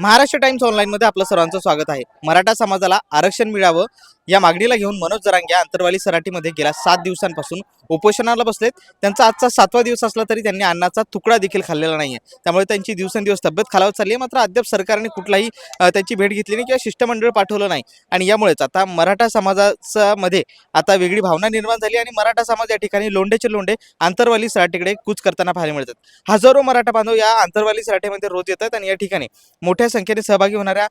Maharashtra times ऑनलाईनमध्ये आपलं सर्वांचं स्वागत आहे. मराठा समाजाला आरक्षण मिळावं या मागणीला घेऊन मनोज जरांगे आंतरवाली सराटीमध्ये गेल्या सात दिवसांपासून उपोषणाला बसलेत. त्यांचा आजचा सातवा दिवस असला तरी त्यांनी अन्नाचा तुकडा देखील खाल्लेला नाहीये. त्यामुळे त्यांची दिवसेंदिवस तब्येत खालावत चालली आहे. मात्र अद्याप सरकारने कुठलाही त्यांची भेट घेतली नाही किंवा शिष्टमंडळ पाठवलं नाही. आणि यामुळेच आता मराठा समाजाचा मध्ये आता वेगळी भावना निर्माण झाली आणि मराठा समाज या ठिकाणी लोंढेचे लोंढे आंतरवाली सराठीकडे कूच करताना पाहायला मिळतात. हजारो मराठा बांधव या आंतरवाली सराटीमध्ये रोज येतात आणि या ठिकाणी मोठ्या संख्येने सहभागी होणाऱ्या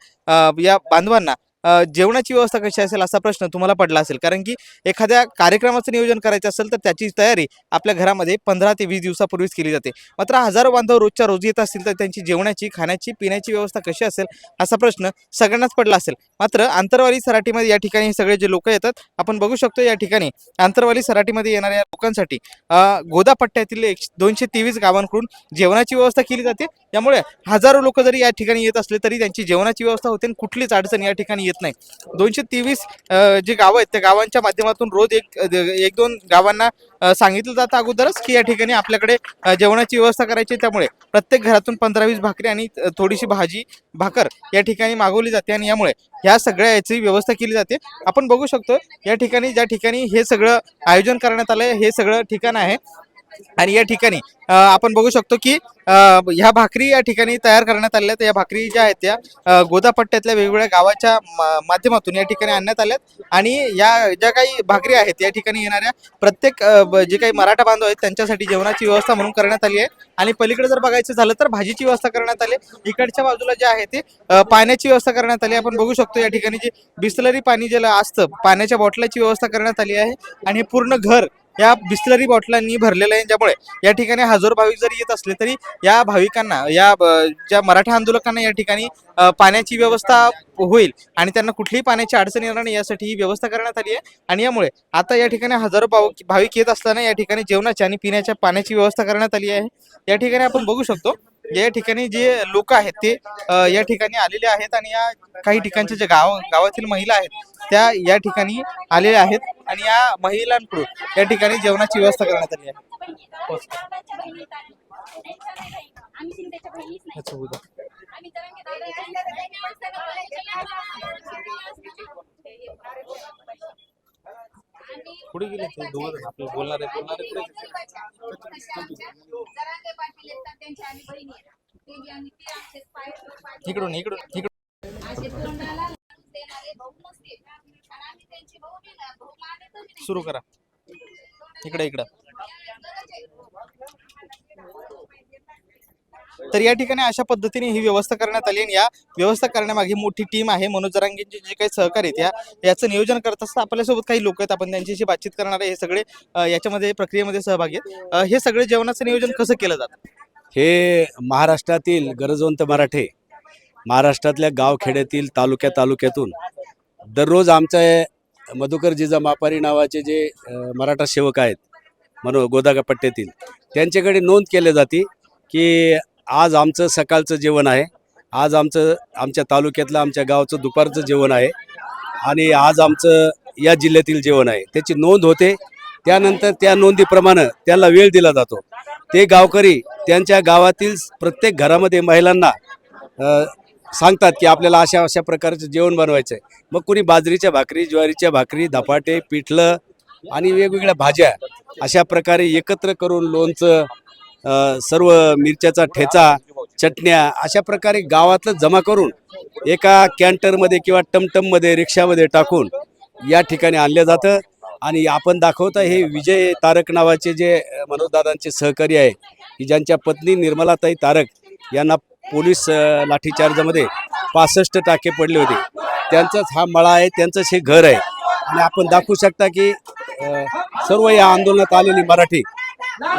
या बांधवांना जेवणाची व्यवस्था कशी असेल असा प्रश्न तुम्हाला पडला असेल. कारण की एखाद्या कार्यक्रमाचं नियोजन करायचं असेल तर त्याची तयारी आपल्या घरामध्ये पंधरा ते वीस दिवसापूर्वीच केली जाते. मात्र हजारो बांधव रोजच्या रोज येत असतील तर त्यांची जेवणाची खाण्याची पिण्याची व्यवस्था कशी असेल असा प्रश्न सगळ्यांनाच पडला असेल. मात्र आंतरवाली सराटीमध्ये या ठिकाणी सगळे जे लोक येतात आपण बघू शकतो या ठिकाणी आंतरवाली सराटीमध्ये येणाऱ्या लोकांसाठी गोदापट्ट्यातील गोदा पट्ट्यातील एक दोनशे तेवीस गावांकडून जेवणाची व्यवस्था केली जाते. त्यामुळे हजारो लोक जरी या ठिकाणी येत असले तरी त्यांची जेवणाची व्यवस्था होते आणि कुठलीच अडचण या ठिकाणी येत नाही. दोनशे तेवीस जे गावं आहेत त्या गावांच्या माध्यमातून रोज एक एक दोन गावांना सांगितलं जातं अगोदरच की या ठिकाणी आपल्याकडे जेवणाची व्यवस्था करायची त्यामुळे प्रत्येक घरातून पंधरा वीस भाकरी आणि थोडीशी भाजी भाकर या ठिकाणी मागवली जाते आणि यामुळे ह्या सगळ्या याची व्यवस्था केली जाते. आपण बघू शकतो या ठिकाणी ज्या ठिकाणी हे सगळं आयोजन करण्यात आलं हे सगळं ठिकाण आहे. आणि या ठिकाणी आपण बघू शकतो की ह्या भाकरी या ठिकाणी तयार करण्यात आल्या आहेत. या भाकरी ज्या आहेत त्या गोदापट्ट्यातल्या वेगवेगळ्या गावाच्या माध्यमातून या ठिकाणी आणण्यात आल्यात. आणि या ज्या काही भाकरी आहेत या ठिकाणी येणाऱ्या प्रत्येक जे काही मराठा बांधव आहेत त्यांच्यासाठी जेवणाची व्यवस्था म्हणून करण्यात आली आहे. आणि पलीकडे जर बघायचं झालं तर भाजीची व्यवस्था करण्यात आली इकडच्या बाजूला जे आहे ते पाण्याची व्यवस्था करण्यात आली आपण बघू शकतो या ठिकाणी जे बिस्लरी पाणी ज्याला असतं पाण्याच्या बॉटलाची व्यवस्था करण्यात आली आहे. आणि हे पूर्ण घर या बिस्लरी बॉटलांनी भरलेलं आहे ज्यामुळे या ठिकाणी हजारो भाविक जरी येत असले तरी या भाविकांना या ज्या मराठा आंदोलकांना या ठिकाणी पाण्याची व्यवस्था होईल आणि त्यांना कुठलीही पाण्याची अडचण येणार नाही यासाठी ही व्यवस्था करण्यात आली आहे. आणि यामुळे आता या ठिकाणी हजारो भाविक येत असताना या ठिकाणी जेवणाची आणि पिण्याच्या पाण्याची व्यवस्था करण्यात आली आहे. या ठिकाणी आपण बघू शकतो या ठिकाणी जे लोक आहेत ते या ठिकाणी आलेले आहेत आणि या काही ठिकाणच्या जे गाव गावातील महिला आहेत त्या या ठिकाणी आलेल्या आहेत आणि या महिलांकडून या ठिकाणी जेवणाची व्यवस्था करण्यात आली आहे. पुढे गेले बोलणारे बोलणारे इकडून इकडून इकडून. सुरू करा. इकडे इकडं. तर या ठिकाणी अशा पद्धतीने ही व्यवस्था करण्यात आली आणि या व्यवस्था करण्यामागे मोठी टीम आहे मनोज जरांगेंचे जे काही सहकार्य आहेत. या याचं नियोजन करत असताना आपल्यासोबत काही लोक आहेत. आपण त्यांच्याशी बातचीत करणार आहे. हे सगळे याच्यामध्ये प्रक्रियेमध्ये सहभागी आहेत. हे सगळे जेवणाचं नियोजन कसं केलं जातं? हे महाराष्ट्रातील गरजवंत मराठे महाराष्ट्रातल्या गावखेड्यातील तालुक्या तालुक्यातून दररोज आमच्या मधुकर जिजा मापारी नावाचे जे मराठा सेवक आहेत मनो गोदागापट्ट्यातील त्यांच्याकडे नोंद केली जाते की आज आमचं सकाळचं जेवण आहे. आज आमचं आमच्या तालुक्यातलं आमच्या गावचं दुपारचं जेवण आहे आणि आज आमचं या जिल्ह्यातील जेवण आहे. त्याची नोंद होते. त्यानंतर त्या नोंदीप्रमाणे त्याला वेळ दिला जातो. ते गावकरी त्यांच्या गावातील प्रत्येक घरामध्ये महिलांना सांगतात की आपल्याला अशा अशा प्रकारचं जेवण बनवायचं आहे मग कुणी बाजरीच्या भाकरी ज्वारीच्या भाकरी धपाटे पिठलं आणि वेगवेगळ्या भाज्या अशा प्रकारे एकत्र करून लोणचं सर्व मिरच्याचा ठेचा चटण्या अशा प्रकारे गावातलं जमा करून एका कॅन्टरमध्ये किंवा टमटममध्ये रिक्षामध्ये टाकून या ठिकाणी आणलं जातं. आणि आपण दाखवता हे विजय तारक नावाचे जे मनोजदादांचे सहकारी आहे की ज्यांच्या पत्नी निर्मलाताई तारक यांना पोलीस लाठीचार्जमध्ये पासष्ट टाके पडले होते. त्यांचाच हा मळा आहे त्यांचंच हे घर आहे. आणि आपण दाखवू शकता की सर्व या आंदोलनात आलेली मराठी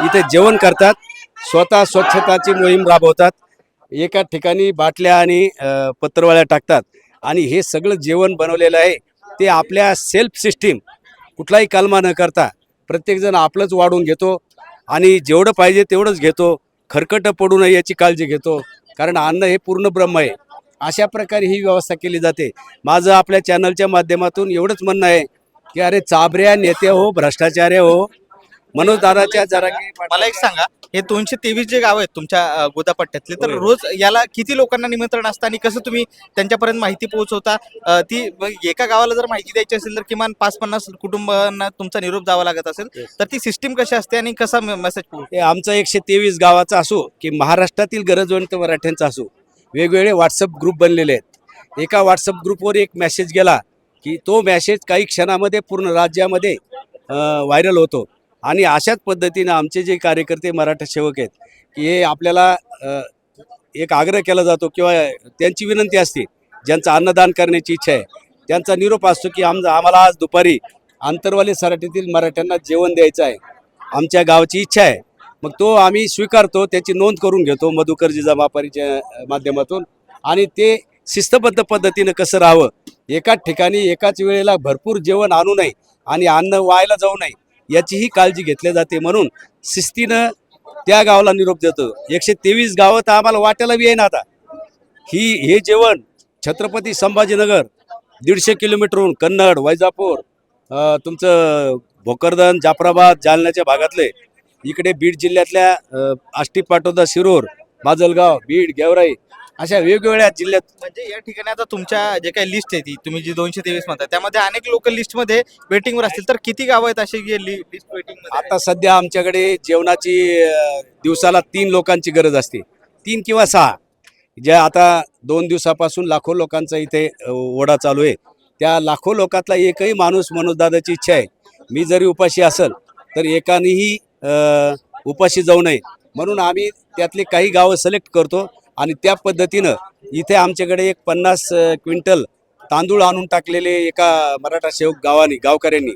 इथे जेवण करतात स्वतः स्वच्छताची मोहीम राबवतात एका ठिकाणी बाटल्या आणि पत्रवाळ्या टाकतात. आणि हे सगळं जेवण बनवलेलं आहे. ते आपल्या सेल्फ सिस्टीम कुठलाही कलमा न करता प्रत्येकजण आपलंच वाढून घेतो आणि जेवढं पाहिजे तेवढंच घेतो. खरकटं पडू नये याची काळजी घेतो. कारण अन्न हे पूर्ण ब्रह्म आहे. अशा प्रकारे ही व्यवस्था केली जाते. माझं आपल्या चॅनलच्या माध्यमातून एवढंच म्हणणं आहे की अरे चाबऱ्या नेत्या हो भ्रष्टाचार्य हो मनोज दादाच्या जरा मला एक सांगा हे दोनशे तेवीस जे गाव आहेत तुमच्या गोदापट्ट्यातले तर. रोज याला किती लोकांना निमंत्रण असतं आणि कसं तुम्ही त्यांच्यापर्यंत माहिती पोहोचवता? ती एका गावाला जर माहिती द्यायची असेल तर किमान पाच पन्नास कुटुंबांना तुमचा निरोप द्यावा लागत असेल. तर ती सिस्टीम कशी असते आणि कसा मेसेज आमचा एकशे तेवीस गावाचा असो की महाराष्ट्रातील गरजवंत मराठ्यांचा असो वेगवेगळे व्हॉट्सअप ग्रुप बनलेले आहेत. एका व्हॉट्सअप ग्रुपवर एक मेसेज गेला की तो मेसेज काही क्षणामध्ये पूर्ण राज्यामध्ये व्हायरल होतो. आणि अशाच पद्धतीनं आमचे जे कार्यकर्ते मराठा सेवक आहेत की हे आपल्याला एक आग्रह केला जातो किंवा त्यांची विनंती असते ज्यांचं अन्नदान करण्याची इच्छा आहे त्यांचा निरोप असतो की आम आम्हाला आज दुपारी आंतरवाली सराठीतील मराठ्यांना जेवण द्यायचं आहे. आमच्या गावाची इच्छा आहे. मग तो आम्ही स्वीकारतो त्याची नोंद करून घेतो मधुकर जिजामापारीच्या माध्यमातून आणि ते शिस्तबद्ध पद्धतीनं कसं राहावं एकाच ठिकाणी एकाच वेळेला भरपूर जेवण आणू नये आणि अन्न व्हायला जाऊ नये याचीही काळजी घेतली जाते म्हणून शिस्तीनं त्या गावाला निरोप देतो. एकशे तेवीस गावं तर आम्हाला वाट्याला बी ना आता. ही हे जेवण छत्रपती संभाजीनगर दीडशे किलोमीटरहून कन्नड वैजापूर तुमचं भोकरदन जाफराबाद जालन्याच्या भागातले इकडे बीड जिल्ह्यातल्या आष्टी पाटोदा शिरूर माजलगाव बीड गेवराई अशा वेगवेगळ्या जिल्ह्यात म्हणजे या ठिकाणी आता तुमच्या जे काही लिस्ट आहे ती तुम्ही जी दोनशे तेवीस म्हणता त्यामध्ये अनेक लोक लिस्टमध्ये वेटिंगवर असतील. तर किती गाव आहेत असे जे लिस्ट वेटिंग आता सध्या आमच्याकडे जेवणाची अ, दिवसाला तीन लोकांची गरज असते. तीन किंवा सहा. ज्या आता दोन दिवसापासून लाखो लोकांचा इथे अ, ओढा चालू आहे. त्या लाखो लोकातला एकही माणूस मनोजदादाची इच्छा आहे. मी जरी उपाशी असेल तर एकानेही अ, उपाशी जाऊ नये. म्हणून आम्ही त्यातले काही गावं सिलेक्ट करतो. आणि त्या पद्धतीनं इथे आमच्याकडे एक पन्नास क्विंटल तांदूळ आणून टाकलेले एका मराठा सेवक गावाने गावकऱ्यांनी.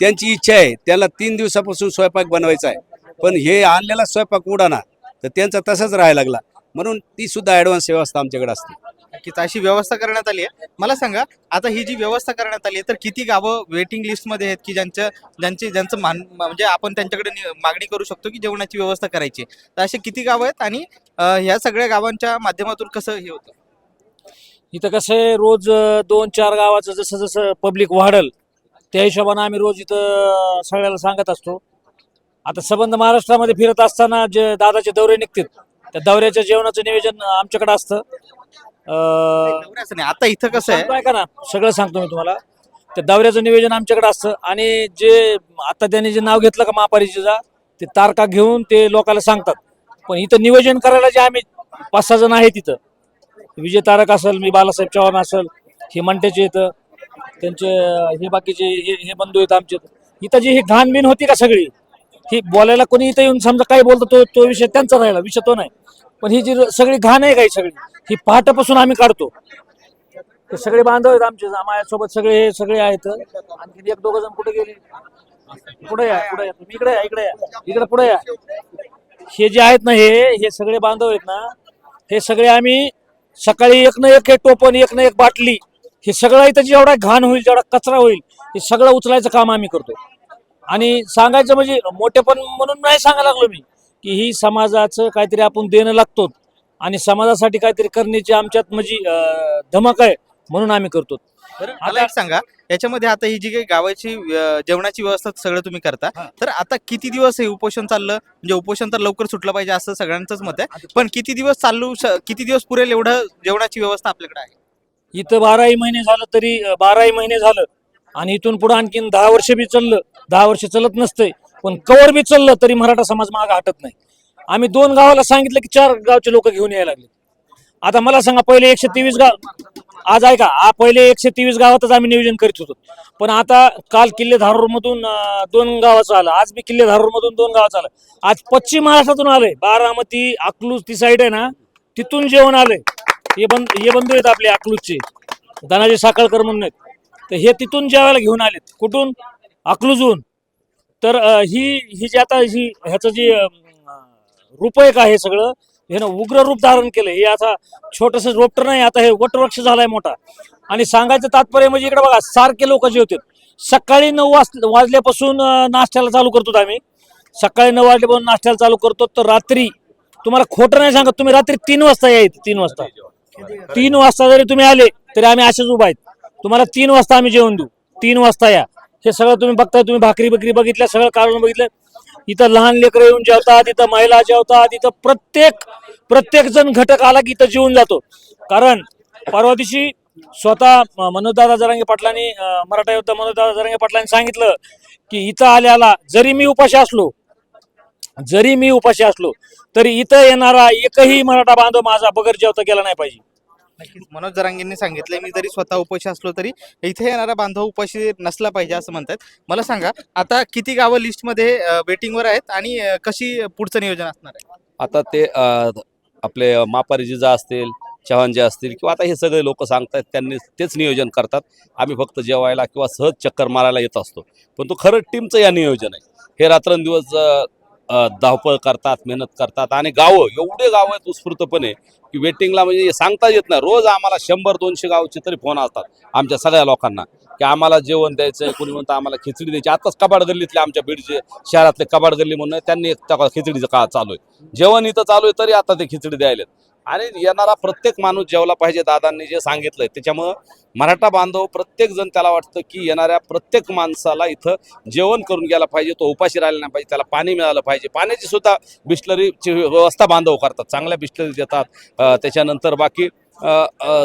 त्यांची इच्छा आहे त्याला तीन दिवसापासून स्वयंपाक बनवायचा आहे. पण हे आणलेला स्वयंपाक उडाना तर त्यांचा तसाच राहायला लागला. म्हणून ती सुद्धा ॲडव्हान्स व्यवस्था आमच्याकडे असते. नक्कीच. अशी व्यवस्था करण्यात आली आहे. मला सांगा आता ही जी व्यवस्था करण्यात आली आहे तर किती गावं वेटिंग लिस्टमध्ये आहेत की ज्यांच्या ज्यांचे ज्यांचं मान म्हणजे आपण त्यांच्याकडे मागणी करू शकतो की जेवणाची व्यवस्था करायची तर असे किती गावं आहेत आणि ह्या सगळ्या गावांच्या माध्यमातून कसं हे होतं? इथं कसं आहे रोज दोन चार गावाचं जसं जसं पब्लिक वाढल त्या हिशोबानं आम्ही रोज इथं सगळ्याला सांगत असतो. आता संबंध महाराष्ट्रामध्ये फिरत असताना जे दादाचे दौरे निघतात त्या दौऱ्याच्या जेवणाचं नियोजन आमच्याकडे असतं. अं, एवढं असं नाही. आता इथं कसं आहे? सांगतो ऐका ना? सगळं सांगतो मी तुम्हाला. त्या दौऱ्याचं नियोजन आमच्याकडे असतं. आणि जे आता त्यांनी जे नाव घेतलं का महापालिकेचा ते तारखा घेऊन ते लोकांना सांगतात. पण इथं नियोजन करायला जे आम्ही पाच सहा जण आहेत तिथं विजय तारक असेल मी बालासाहेब चव्हाण असेल हे मंट्याचे येतं त्यांचे अं, हे बाकीचे हे हे बंधू आहेत आमचे. इथं जी ही घाणबीण होती का सगळी ही बोलायला कोणी इथं येऊन समजा काय बोलतो तो तो विषय त्यांचा राहिला विषय तो नाही. पण ही जी सगळी घाण आहे काही सगळी ही पहाटापासून आम्ही काढतो. ते सगळे बांधव आहेत आमचे माझ्यासोबत सगळे हे सगळे आहेत. आणखी एक दोघ जण कुठे गेले? पुढे या पुढे या. तुम्ही इकडे या इकडे या. इकडे पुढे या. हे जे आहेत ना हे हे सगळे बांधव आहेत ना हे सगळे आम्ही सकाळी एक ना एक हे टोपण एक ना एक बाटली हे सगळं इथं जेवढा घाण होईल जेवढा कचरा होईल हे सगळं उचलायचं काम आम्ही करतो. आणि सांगायचं म्हणजे मोठेपण म्हणून नाही सांगायला लागलो मी. की ही समाजाचं काहीतरी आपण देणं लागतो आणि समाजासाठी काहीतरी करण्याची आमच्यात म्हणजे धमक आहे म्हणून आम्ही करतो एक सांगा याच्यामध्ये आता ही जी काही गावाची जेवणाची व्यवस्था सगळं तुम्ही करता. तर आता किती दिवस हे उपोषण चाललं? म्हणजे उपोषण तर लवकर सुटलं पाहिजे असं सगळ्यांचंच मत आहे पण किती दिवस चालू किती दिवस पुरेल एवढं जेवणाची व्यवस्था आपल्याकडे आहे? इथं बाराही महिने झालं तरी बाराही महिने झालं आणि इथून पुढे आणखीन दहा वर्ष बी चाललं दहा वर्ष चालत नसतंय. पण कवर बी चाललं तरी मराठा समाज मागे हटत नाही. आम्ही दोन गावाला सांगितलं की चार गावचे लोक घेऊन यायला लागले. आता मला सांगा पहिले एकशे तेवीस गाव आज ऐका आ पहिले एकशे तेवीस गावातच आम्ही नियोजन करीत होतो. पण आता काल किल्ले धारूर मधून दोन गावाचं आलं. आज बी किल्ले धारूर मधून दोन गावाचं आलं. आज पश्चिम महाराष्ट्रातून आलंय. बारामती अकलूज ती साईड आहे ना तिथून जेवण आलंय. हे बंद हे बंधू आहेत आपले अकलूजचे. धनाजी साखळकर म्हणून आहेत. तर हे तिथून जेवायला घेऊन आलेत. कुठून? अकलूजहून. तर ही ही जी आता ही ह्याचं जे रूप एक आहे सगळं हे ना उग्र रूप धारण केलं. हे आता छोटस रोपटर नाही आता हे वटवृक्ष झालाय मोठा. आणि सांगायचं तात्पर्य म्हणजे इकडे बघा सारखे लोक जे होते सकाळी नऊ वाज वाजल्यापासून नाश्त्याला चालू करतो आम्ही. सकाळी नऊ वाजल्यापासून नाश्त्याला चालू करतो तर रात्री तुम्हाला खोटं नाही सांगत तुम्ही रात्री तीन वाजता या इथे तीन वाजता. तीन वाजता जरी तुम्ही आले तरी आम्ही असेच उभा आहेत. तुम्हाला तीन वाजता आम्ही जेवण देऊ. तीन वाजता या. हे सगळं तुम्ही बघता तुम्ही भाकरी बकरी बघितल्या सगळं काढून बघितलं. इथं लहान लेकरं येऊन जेवतात इथं महिला जेवतात इथं प्रत्येक प्रत्येक जण घटक आला की इथं जेवून जातो. कारण परवा दिवशी स्वतः मनोजदादा जरांगे पाटलांनी मराठा योद्धा मनोजदादा जरांगे पाटलांनी सांगितलं की इथं आल्याला जरी मी उपाशी असलो जरी मी उपाशी असलो तरी इथं येणारा एकही मराठा बांधव माझा बगर जेवता गेला नाही पाहिजे. नक्कीच. मनोज जरांगेंनी सांगितलंय मी जरी स्वतः उपाशी असलो तरी इथे येणारा बांधव उपाशी नसला पाहिजे असं म्हणतात मला सांगा आता किती गावं लिस्टमध्ये बेटिंगवर आहेत आणि कशी पुढचं नियोजन असणार आहे? आता ते आपले मापारी जिजा असतील चव्हाण जे असतील किंवा आता हे सगळे लोक सांगतात त्यांनी तेच नियोजन करतात. आम्ही फक्त जेवायला किंवा सहज चक्कर मारायला येत असतो. पण तो खरं टीमचं या नियोजन आहे. हे रात्रंदिवस धावपळ करतात मेहनत करतात आणि गावं एवढे गावं आहेत उत्स्फूर्तपणे की वेटिंगला म्हणजे सांगता येत नाही. रोज आम्हाला शंभर दोनशे गावचे तरी फोन असतात आमच्या सगळ्या लोकांना की आम्हाला जेवण द्यायचं कोणी म्हणतं आम्हाला खिचडी द्यायची. आताच कबाड गल्लीतले आमच्या बीडचे शहरातले कबाड गल्ली म्हणून त्यांनी एक खिचडीचं काळ चालू आहे. जेवण इथं चालू आहे तरी आता ते खिचडी द्यायलेत. आणि येणारा प्रत्येक माणूस जेवला पाहिजे दादांनी जे सांगितलंय. त्याच्यामुळं मराठा बांधव प्रत्येक जण त्याला वाटतं की येणाऱ्या प्रत्येक माणसाला इथं जेवण करून गेला पाहिजे तो उपाशी राहिला नाही पाहिजे त्याला पाणी मिळालं पाहिजे. पाण्याची सुद्धा बिस्लरीची व्यवस्था बांधव करतात चांगल्या बिस्लरी देतात. त्याच्यानंतर बाकी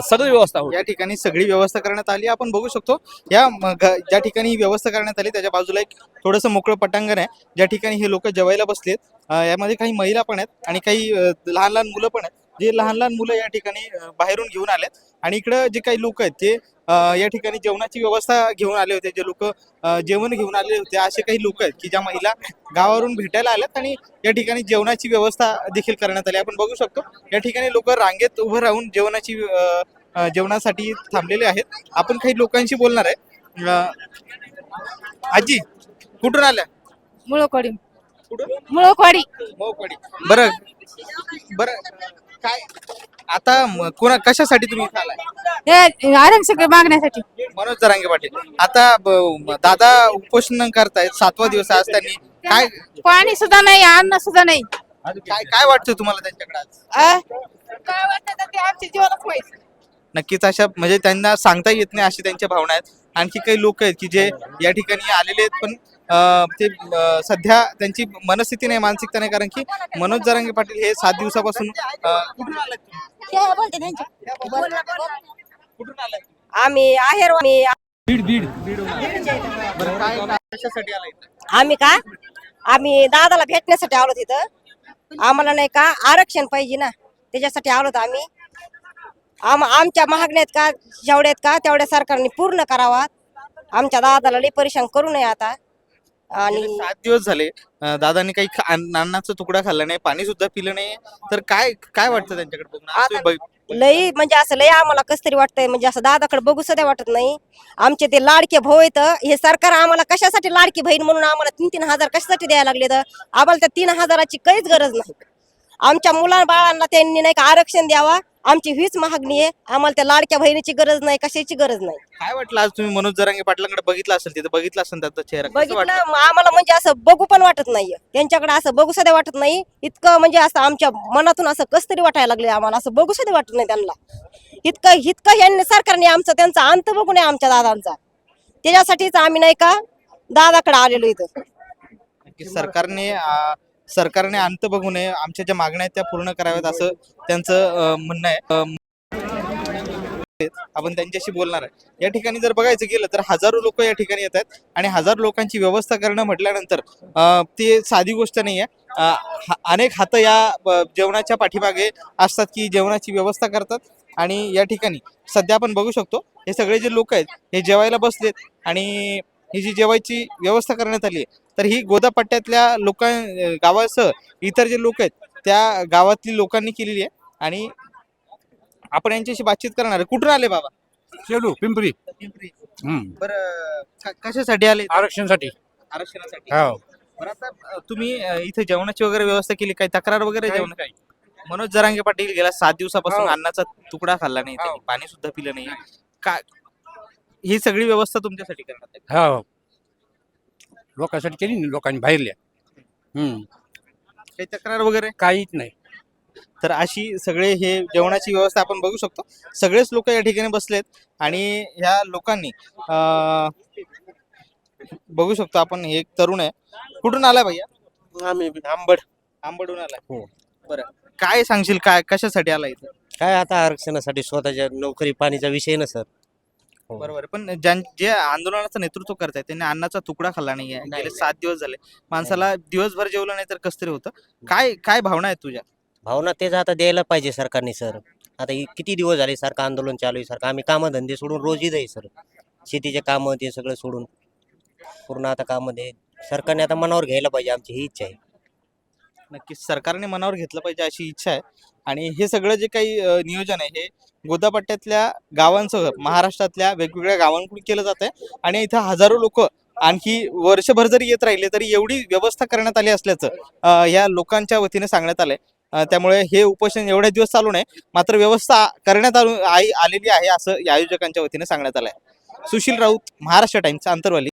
सगळी व्यवस्था या ठिकाणी सगळी व्यवस्था करण्यात आली. आपण बघू शकतो या ज्या ठिकाणी व्यवस्था करण्यात आली त्याच्या बाजूला एक थोडंसं मोकळं पटांगण आहे. ज्या ठिकाणी हे लोक जेवायला बसलेत यामध्ये काही महिला पण आहेत आणि काही लहान लहान मुलं पण आहेत. जे लहान लहान मुलं या ठिकाणी बाहेरून घेऊन आलेत. आणि इकडं जे काही लोक आहेत ते या ठिकाणी जेवणाची व्यवस्था घेऊन आले होते. जे लोक जेवण घेऊन आले होते असे काही लोक आहेत की ज्या महिला गावावरून भेटायला आल्यात आणि या ठिकाणी जेवणाची व्यवस्था देखील करण्यात आली. आपण बघू शकतो या ठिकाणी लोक रांगेत उभं राहून जेवणाची जेवणासाठी थांबलेले आहेत. आपण काही लोकांशी बोलणार आहे. आजी कुठून आल्या? मुळकवाडी कुठून? मुळकवाडी मोहपाडी बरं बरं. काय? आता म- कोणा कशासाठी तुम्ही इथं आलाय? हे आरक्षण मागण्यासाठी. मनोज जरांगे पाटील. आता ब- दादा उपोषण करतायत सातवा दिवस आज त्यांनी. काय? पाणी सुद्धा नाही अन्न सुद्धा नाही. काय काय वाटतं तुम्हाला त्यांच्याकडे आज? काय वाटतं ते आमचे जीवनच व्हायचं नक्कीच अशा म्हणजे त्यांना सांगता येत नाही अशी त्यांच्या भावना आहेत. आणखी काही लोक आहेत की जे या ठिकाणी आलेले आहेत पण ते अं, सध्या त्यांची मनस्थिती नाही मानसिकता नाही कारण की मनोज जरांगे पाटील हे सात दिवसापासून कुठून आम्ही आहेर आम्ही कशासाठी आलाय का? आम्ही दादाला भेटण्यासाठी आलो तिथं. आम्हाला नाही का आरक्षण पाहिजे ना त्याच्यासाठी आलो आम्ही. आम आमच्या मागण्यात का जेवढ्यात का तेवढ्या सरकारने पूर्ण करावा. आमच्या दादाला लई परेशान करू नये आता. आणि सात दिवस झाले. अं, दादांनी काही खा- अन्न- अन्नाचा तुकडा खाल्ला नाही पाणी सुद्धा पिलं नाही. तर काय काय वाटतं त्यांच्याकडे बघून? आज तुम्ही बघ- लई म्हणजे असं लई आम्हाला कस तरी वाटतंय म्हणजे असं दादाकडे बघू सुद्धा वाटत नाही. आमचे ते लाडके भाऊ आहेत हे सरकार आम्हाला कशासाठी लाडकी बहीण म्हणून आम्हाला तीन तीन हजार कशासाठी द्यायला लागले तर आम्हाला त्या तीन हजाराची काहीच गरज नाही. आमच्या मुला बाळांना त्यांनी नाही का आरक्षण द्यावा. आमची हीच मागणी आहे. आम्हाला त्या लाडक्या बहिणीची गरज नाही कशाची गरज नाही. काय वाटलं आज तुम्ही मनोज जरांगे पाटलांकडे बघितलं असेल तिथं? बघितलं असेल त्यांचा चेहरा कसं बघितलं. वाटलं? आम्हाला म्हणजे असं बघू पण वाटत नाहीये. त्यांच्याकडे असं बघू सुद्धा वाटत नाही. इतकं म्हणजे असं आमच्या मनातून असं कस तरी वाटायला लागले आम्हाला. असं बघू सुद्धा वाटत नाही त्यांना. इतकं इतकं यांनी सरकारने आमचं त्यांचा अंत बघू नये आमच्या दादांचा. त्याच्यासाठीच आम्ही नाही का दादाकडे आलेलो इथं. सरकारने अं, सरकारने अंत बघू नये. आमच्या ज्या मागण्या आहेत त्या पूर्ण कराव्यात असं त्यांचं म्हणणं आहे. आपण त्यांच्याशी बोलणार आहे. या ठिकाणी जर बघायचं गेलं तर हजारो लोक या ठिकाणी येत आहेत आणि हजारो लोकांची व्यवस्था करणं म्हटल्यानंतर ती ते साधी गोष्ट नाही आहे अनेक हात या जेवणाच्या पाठीमागे असतात की जेवणाची व्यवस्था करतात. आणि या ठिकाणी सध्या आपण बघू शकतो हे सगळे जे लोक आहेत हे जेवायला बसलेत आणि ही जी जेवायची व्यवस्था करण्यात आली तर ही गोदापट्ट्यातल्या लोकां गावासह इतर जे लोक आहेत त्या गावातली लोकांनी केलेली आहे. आणि आपण यांच्याशी बातचीत करणार आहे. कुठून आले बाबा? शेलू पिंपरी. बरं क- कशासाठी आले? आरक्षणासाठी. आरक्षणासाठी. हो. बरं आता अ, तुम्ही इथे जेवणाची वगैरे व्यवस्था केली काही तक्रार वगैरे जेवण काही? मनोज जरांगे पाटील गेल्या सात दिवसापासून हो. अन्नाचा तुकडा खाल्ला नाही हो. पाणी सुद्धा पिलं नाही. काय ही सगळी व्यवस्था तुमच्यासाठी करण्यात आहे हो. लोकांसाठी केली ना लोकांनी बाहेरल्या हम्म. काही तक्रार वगैरे? काहीच नाही. तर अशी सगळे हे जेवणाची व्यवस्था आपण बघू शकतो. सगळेच लोक या ठिकाणी बसलेत आणि ह्या लोकांनी अं, बघू शकतो आपण हे एक तरुण आहे. कुठून आला भैया? आम्ही आंबड. आंबडून आलाय. हो. बरं. काय सांगशील काय कशासाठी आला इथं? काय आता आरक्षणासाठी स्वतःच्या नोकरी पाणीचा विषय ना सर? हो. बरोबर आहे. पण ज्यां जे आंदोलनाचं नेतृत्व करतायत त्यांनी अन्नाचा तुकडा खाल्ला नाहीये. नाही, गेले नाही. सात दिवस झाले. माणसाला दिवसभर जेवलं नाही तर कसं तरी होतं? काय काय भावना आहेत तुझ्या? भावना तेच आता द्यायला पाहिजे सरकारने सर. आता हे किती दिवस झाले सारखं आंदोलन चालू आहे सारखं आम्ही कामधंदे सोडून रोज इथं आहे सर. शेतीचे कामं ते सगळं सोडून. पूर्ण आता कामं सरकारने आता मनावर घ्यायला पाहिजे आमची ही इच्छा आहे. नक्कीच. सरकारने मनावर घेतलं पाहिजे अशी इच्छा आहे. आणि हे सगळं जे काही नियोजन आहे हे गोदापट्ट्यातल्या गावांसह महाराष्ट्रातल्या वेगवेगळ्या गावांकडून केलं जात आहे आणि इथं हजारो लोक आणखी वर्षभर जरी येत राहिले तरी एवढी व्यवस्था करण्यात आली असल्याचं या लोकांच्या वतीने सांगण्यात आलंय. त्यामुळे हे उपोषण एवढे दिवस चालू नये मात्र व्यवस्था करण्यात आई- आलेली आहे असं या आयोजकांच्या वतीने सांगण्यात आलंय. सुशील राऊत महाराष्ट्र टाइम्स आंतरवाली